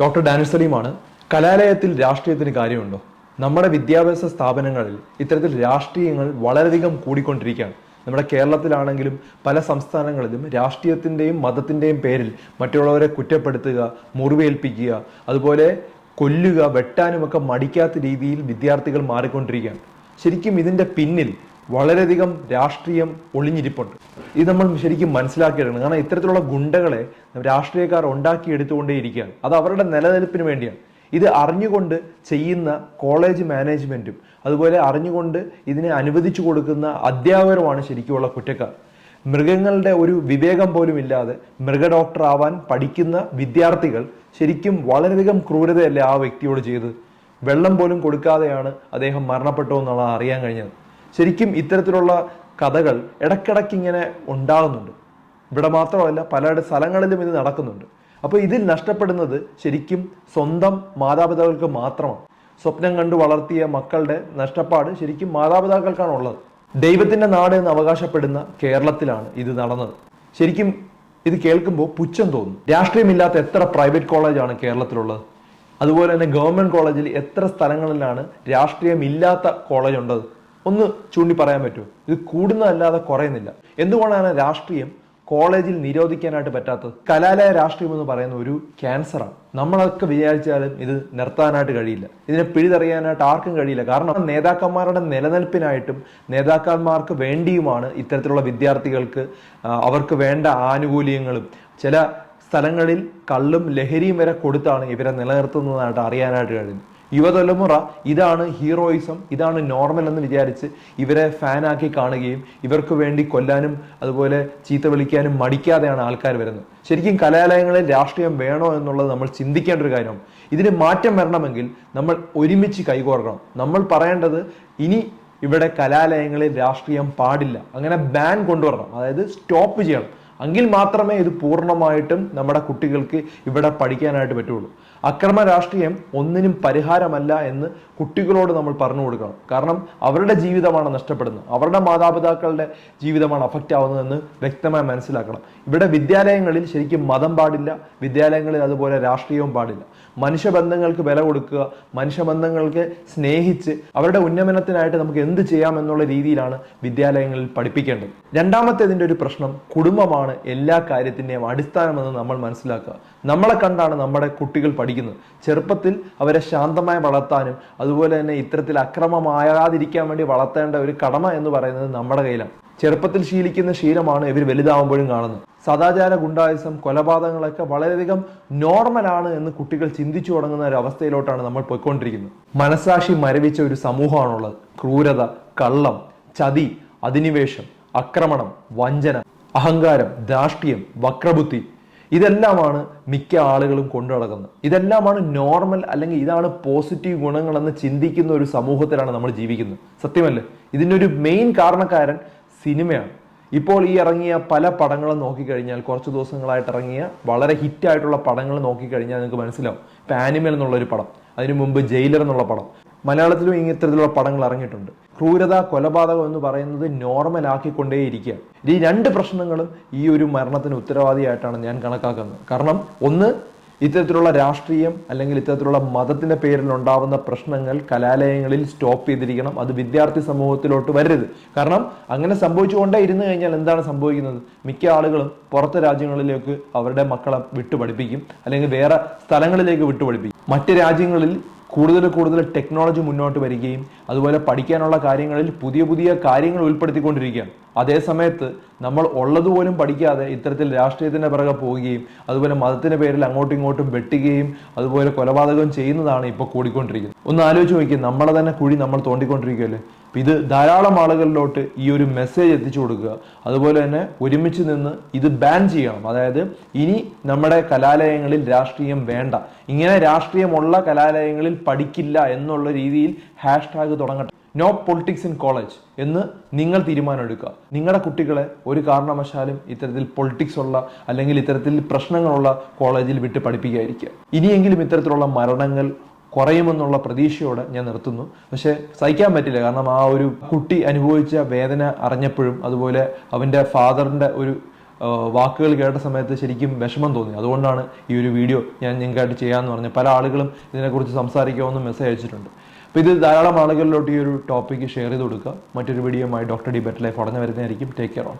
Doctor Daniil സലീമാണ് കലാലയത്തിൽ രാഷ്ട്രീയത്തിന് കാര്യമുണ്ടോ? നമ്മുടെ വിദ്യാഭ്യാസ സ്ഥാപനങ്ങളിൽ ഇത്തരത്തിൽ രാഷ്ട്രീയങ്ങൾ വളരെയധികം കൂടിക്കൊണ്ടിരിക്കുകയാണ്. നമ്മുടെ കേരളത്തിലാണെങ്കിലും പല സംസ്ഥാനങ്ങളിലും രാഷ്ട്രീയത്തിന്റെയും മതത്തിന്റെയും പേരിൽ മറ്റുള്ളവരെ കുറ്റപ്പെടുത്തുക മുറിവേൽപ്പിക്കുക അതുപോലെ കൊല്ലുക വെട്ടാനുമൊക്കെ മടിക്കാത്ത രീതിയിൽ വിദ്യാർത്ഥികൾ മാറിക്കൊണ്ടിരിക്കുകയാണ്. ശരിക്കും ഇതിന്റെ പിന്നിൽ വളരെയധികം രാഷ്ട്രീയം ഒളിഞ്ഞിരിപ്പുണ്ട്. ഇത് നമ്മൾ ശരിക്കും മനസ്സിലാക്കിയെടുക്കണം കാരണം ഇത്തരത്തിലുള്ള ഗുണ്ടകളെ രാഷ്ട്രീയക്കാർ ഉണ്ടാക്കിയെടുത്തുകൊണ്ടേയിരിക്കുകയാണ്. അത് അവരുടെ നിലനിൽപ്പിന് വേണ്ടിയാണ്. ഇത് അറിഞ്ഞുകൊണ്ട് ചെയ്യുന്ന കോളേജ് മാനേജ്മെന്റും അതുപോലെ അറിഞ്ഞുകൊണ്ട് ഇതിനെ അനുവദിച്ചു കൊടുക്കുന്ന അധ്യാപകരുമാണ് ശരിക്കുമുള്ള കുറ്റക്കാർ. മൃഗങ്ങളുടെ ഒരു വിവേകം പോലും ഇല്ലാതെ മൃഗ ഡോക്ടർ ആവാൻ പഠിക്കുന്ന വിദ്യാർത്ഥികൾ ശരിക്കും വളരെയധികം ക്രൂരതയല്ലേ ആ വ്യക്തിയോട് ചെയ്തത്? വെള്ളം പോലും കൊടുക്കാതെയാണ് അദ്ദേഹം മരണപ്പെട്ടു എന്നുള്ളത് അറിയാൻ കഴിഞ്ഞത്. ശരിക്കും ഇത്തരത്തിലുള്ള കഥകൾ ഇടയ്ക്കിടയ്ക്ക് ഇങ്ങനെ ഉണ്ടാകുന്നുണ്ട്. ഇവിടെ മാത്രമല്ല പല സ്ഥലങ്ങളിലും ഇത് നടക്കുന്നുണ്ട്. അപ്പോൾ ഇതിൽ നഷ്ടപ്പെടുന്നത് ശരിക്കും സ്വന്തം മാതാപിതാക്കൾക്ക് മാത്രമാണ്. സ്വപ്നം കണ്ടു വളർത്തിയ മക്കളുടെ നഷ്ടപ്പാട് ശരിക്കും മാതാപിതാക്കൾക്കാണ് ഉള്ളത്. ദൈവത്തിന്റെ നാട് എന്ന് അവകാശപ്പെടുന്ന കേരളത്തിലാണ് ഇത് നടന്നത്. ശരിക്കും ഇത് കേൾക്കുമ്പോൾ പുച്ഛം തോന്നും. രാഷ്ട്രീയമില്ലാത്ത എത്ര പ്രൈവറ്റ് കോളേജാണ് കേരളത്തിലുള്ളത്? അതുപോലെ തന്നെ ഗവൺമെന്റ് കോളേജിൽ എത്ര സ്ഥലങ്ങളിലാണ് രാഷ്ട്രീയമില്ലാത്ത കോളേജ് ഉള്ളത് ഒന്ന് ചൂണ്ടി പറയാൻ പറ്റുമോ ഇത് കൂടുന്നതല്ലാതെ കുറയുന്നില്ല. എന്തുകൊണ്ടാണ് രാഷ്ട്രീയം കോളേജിൽ നിരോധിക്കാനായിട്ട് പറ്റാത്തത്? കലാലയ രാഷ്ട്രീയം എന്ന് പറയുന്ന ഒരു ക്യാൻസറാണ്. നമ്മളൊക്കെ വിചാരിച്ചാലും ഇത് നിർത്താനായിട്ട് കഴിയില്ല. ഇതിനെ പിഴുതെറിയാനായിട്ട് ആർക്കും കഴിയില്ല. കാരണം നേതാക്കന്മാരുടെ നിലനിൽപ്പിനായിട്ടും നേതാക്കന്മാർക്ക് വേണ്ടിയുമാണ് ഇത്തരത്തിലുള്ള വിദ്യാർത്ഥികൾക്ക് അവർക്ക് വേണ്ട ആനുകൂല്യങ്ങളും. ചില സ്ഥലങ്ങളിൽ കള്ളും ലഹരിയും വരെ കൊടുത്താണ് ഇവരെ നിലനിർത്തുന്നതായിട്ട് അറിയാനായിട്ട് കഴിയുന്നത്. യുവതലമുറ ഇതാണ് ഹീറോയിസം ഇതാണ് നോർമൽ എന്ന് വിചാരിച്ച് ഇവരെ ഫാനാക്കി കാണുകയും ഇവർക്ക് വേണ്ടി കൊല്ലാനും അതുപോലെ ചീത്ത വിളിക്കാനും മടിക്കാതെയാണ് ആൾക്കാർ വരുന്നത്. ശരിക്കും കലാലയങ്ങളിൽ രാഷ്ട്രീയം വേണോ എന്നുള്ളത് നമ്മൾ ചിന്തിക്കേണ്ട ഒരു കാര്യമാണ് ഇതിന് മാറ്റം വരണമെങ്കിൽ നമ്മൾ ഒരുമിച്ച് കൈകോർക്കണം. നമ്മൾ പറയേണ്ടത് ഇനി ഇവിടെ കലാലയങ്ങളിൽ രാഷ്ട്രീയം പാടില്ല. അങ്ങനെ ബാൻ കൊണ്ടുവരണം. അതായത് സ്റ്റോപ്പ് ചെയ്യണം. എങ്കിൽ മാത്രമേ ഇത് പൂർണമായിട്ടും നമ്മുടെ കുട്ടികൾക്ക് ഇവിടെ പഠിക്കാനായിട്ട് പറ്റുള്ളൂ. അക്രമ രാഷ്ട്രീയം ഒന്നിനും പരിഹാരമല്ല എന്ന് കുട്ടികളോട് നമ്മൾ പറഞ്ഞു കൊടുക്കണം. കാരണം അവരുടെ ജീവിതമാണ് നഷ്ടപ്പെടുന്നത്. അവരുടെ മാതാപിതാക്കളുടെ ജീവിതമാണ് അഫക്റ്റ് ആവുന്നതെന്ന് വ്യക്തമായി മനസ്സിലാക്കണം. ഇവിടെ വിദ്യാലയങ്ങളിൽ ശരിക്കും മതം പാടില്ല. വിദ്യാലയങ്ങളിൽ അതുപോലെ രാഷ്ട്രീയവും പാടില്ല. മനുഷ്യബന്ധങ്ങൾക്ക് വില കൊടുക്കുക മനുഷ്യബന്ധങ്ങൾക്ക് സ്നേഹിച്ച് അവരുടെ ഉന്നമനത്തിനായിട്ട് നമുക്ക് എന്ത് ചെയ്യാം എന്നുള്ള രീതിയിലാണ് വിദ്യാലയങ്ങളിൽ പഠിപ്പിക്കേണ്ടത്. രണ്ടാമത്തെ രണ്ടാമത്തേതിന്റെ ഒരു പ്രശ്നം കുടുംബമാണ്. എല്ലാ കാര്യത്തിന്റെയും അടിസ്ഥാനമെന്ന് നമ്മൾ മനസ്സിലാക്കുക. നമ്മളെ കണ്ടാണ് നമ്മുടെ കുട്ടികൾ പഠിക്കുന്നത്. ചെറുപ്പത്തിൽ അവരെ ശാന്തമായി വളർത്താനും അതുപോലെ തന്നെ ഇത്തരത്തിൽ അക്രമമാകാതിരിക്കാൻ വേണ്ടി വളർത്തേണ്ട ഒരു കടമ എന്ന് പറയുന്നത് നമ്മുടെ കയ്യിലാണ്. ചെറുപ്പത്തിൽ ശീലിക്കുന്ന ശീലമാണ് ഇവർ വലുതാവുമ്പോഴും കാണുന്നത്. സദാചാര ഗുണ്ടായുസം കൊലപാതകങ്ങളൊക്കെ വളരെയധികം നോർമലാണ് എന്ന് കുട്ടികൾ ചിന്തിച്ചു തുടങ്ങുന്ന ഒരു അവസ്ഥയിലോട്ടാണ് നമ്മൾ പോയിക്കൊണ്ടിരിക്കുന്നത്. മനസാക്ഷി മരവിച്ച ഒരു സമൂഹമാണുള്ളത്. ക്രൂരത കള്ളം ചതി അധിനിവേശം ആക്രമണം വഞ്ചന. അഹങ്കാരം ധാഷ്ട്യം വക്രബുദ്ധി ഇതെല്ലാമാണ് മിക്ക ആളുകളും കൊണ്ടു നടക്കുന്നത്. ഇതെല്ലാമാണ് നോർമൽ അല്ലെങ്കിൽ ഇതാണ് പോസിറ്റീവ് ഗുണങ്ങളെന്ന് ചിന്തിക്കുന്ന ഒരു സമൂഹത്തിലാണ് നമ്മൾ ജീവിക്കുന്നത്. സത്യമല്ലേ? ഇതിന്റെ ഒരു മെയിൻ കാരണക്കാരൻ സിനിമയാണ്. ഇപ്പോൾ ഈ ഇറങ്ങിയ പല പടങ്ങളും നോക്കിക്കഴിഞ്ഞാൽ കുറച്ച് ദിവസങ്ങളായിട്ട് ഇറങ്ങിയ വളരെ ഹിറ്റായിട്ടുള്ള പടങ്ങൾ നോക്കിക്കഴിഞ്ഞാൽ നിങ്ങൾക്ക് മനസ്സിലാവും. ഇപ്പം ആനിമൽ എന്നുള്ളൊരു പടം അതിനു മുമ്പ് ജയിലർ എന്നുള്ള പടം. മലയാളത്തിലും ഇത്തരത്തിലുള്ള പടങ്ങൾ ഇറങ്ങിയിട്ടുണ്ട്. ക്രൂരത കൊലപാതകം എന്ന് പറയുന്നത് നോർമൽ ആക്കിക്കൊണ്ടേയിരിക്കുക. ഈ രണ്ട് പ്രശ്നങ്ങളും ഈ ഒരു മരണത്തിന് ഉത്തരവാദിയായിട്ടാണ് ഞാൻ കണക്കാക്കുന്നത്. കാരണം ഒന്ന് ഇത്തരത്തിലുള്ള രാഷ്ട്രീയം അല്ലെങ്കിൽ ഇത്തരത്തിലുള്ള മതത്തിന്റെ പേരിൽ ഉണ്ടാവുന്ന പ്രശ്നങ്ങൾ കലാലയങ്ങളിൽ സ്റ്റോപ്പ് ചെയ്തിരിക്കണം. അത് വിദ്യാർത്ഥി സമൂഹത്തിലോട്ട് വരരുത്. കാരണം അങ്ങനെ സംഭവിച്ചുകൊണ്ടേ ഇരുന്നു കഴിഞ്ഞാൽ എന്താണ് സംഭവിക്കുന്നത്? മിക്ക ആളുകളും പുറത്തെ രാജ്യങ്ങളിലേക്ക് അവരുടെ മക്കളെ വിട്ടുപഠിപ്പിക്കും. അല്ലെങ്കിൽ വേറെ സ്ഥലങ്ങളിലേക്ക് വിട്ടുപഠിപ്പിക്കും. മറ്റ് രാജ്യങ്ങളിൽ കൂടുതൽ കൂടുതൽ ടെക്നോളജി മുന്നോട്ട് വരികയും അതുപോലെ പഠിക്കാനുള്ള കാര്യങ്ങളിൽ പുതിയ പുതിയ കാര്യങ്ങൾ ഉൾപ്പെടുത്തിക്കൊണ്ടിരിക്കുകയാണ്. അതേ സമയത്ത് നമ്മൾ ഉള്ളതുപോലും പഠിക്കാതെ ഇത്തരത്തിൽ രാഷ്ട്രീയത്തിന്റെ പിറകെ പോവുകയും അതുപോലെ മതത്തിന്റെ പേരിൽ അങ്ങോട്ടും ഇങ്ങോട്ടും വെട്ടുകയും അതുപോലെ കൊലപാതകം ചെയ്യുന്നതാണ് ഇപ്പോൾ കൂടിക്കൊണ്ടിരിക്കുന്നത്. ഒന്ന് ആലോചിച്ച് നോക്കിയാൽ നമ്മളെ തന്നെ കുഴി നമ്മൾ തോണ്ടിക്കൊണ്ടിരിക്കുകയല്ലേ? ഇത് ധാരാളം ആളുകളിലോട്ട് ഈ ഒരു മെസ്സേജ് എത്തിച്ചു കൊടുക്കുക. അതുപോലെ തന്നെ ഒരുമിച്ച് നിന്ന് ഇത് ബാൻ ചെയ്യണം. അതായത് ഇനി നമ്മുടെ കലാലയങ്ങളിൽ രാഷ്ട്രീയം വേണ്ട. ഇങ്ങനെ രാഷ്ട്രീയമുള്ള കലാലയങ്ങളിൽ പഠിക്കില്ല എന്നുള്ള രീതിയിൽ ഹാഷ്ടാഗ് തുടങ്ങട്ടെ. നോ പൊളിറ്റിക്സ് ഇൻ കോളേജ് എന്ന് നിങ്ങൾ തീരുമാനമെടുക്കുക. നിങ്ങളുടെ കുട്ടികളെ ഒരു കാരണവശാലും ഇത്തരത്തിൽ പൊളിറ്റിക്സ് ഉള്ള അല്ലെങ്കിൽ ഇത്തരത്തിൽ പ്രശ്നങ്ങളുള്ള കോളേജിൽ വിട്ട് പഠിപ്പിക്കാതിരിക്കുക. ഇനിയെങ്കിലും ഇത്തരത്തിലുള്ള മരണങ്ങൾ കുറയുമെന്നുള്ള പ്രതീക്ഷയോടെ ഞാൻ നിർത്തുന്നു. പക്ഷേ സഹിക്കാൻ പറ്റില്ല. കാരണം ആ ഒരു കുട്ടി അനുഭവിച്ച വേദന അറിഞ്ഞപ്പോഴും അതുപോലെ അവന്റെ ഫാദറിന്റെ ഒരു വാക്കുകൾ കേട്ട സമയത്ത് ശരിക്കും വിഷമം തോന്നി. അതുകൊണ്ടാണ് ഈ ഒരു വീഡിയോ ഞാൻ നിങ്ങൾക്കായിട്ട് ചെയ്യാമെന്ന് പറഞ്ഞത്. പല ആളുകളും ഇതിനെക്കുറിച്ച് സംസാരിക്കാമെന്ന് മെസ്സേജ് അയച്ചിട്ടുണ്ട്. അപ്പോൾ ഇത് ധാരാളം ആളുകളിലോട്ട് ഈ ഒരു ടോപ്പിക്ക് ഷെയർ ചെയ്ത് കൊടുക്കുക. മറ്റൊരു വീഡിയോയുമായി ഡോക്ടർ ഡി ബെറ്റ് ലൈഫ് ഉടനെ വരുന്നതായിരിക്കും. Take care on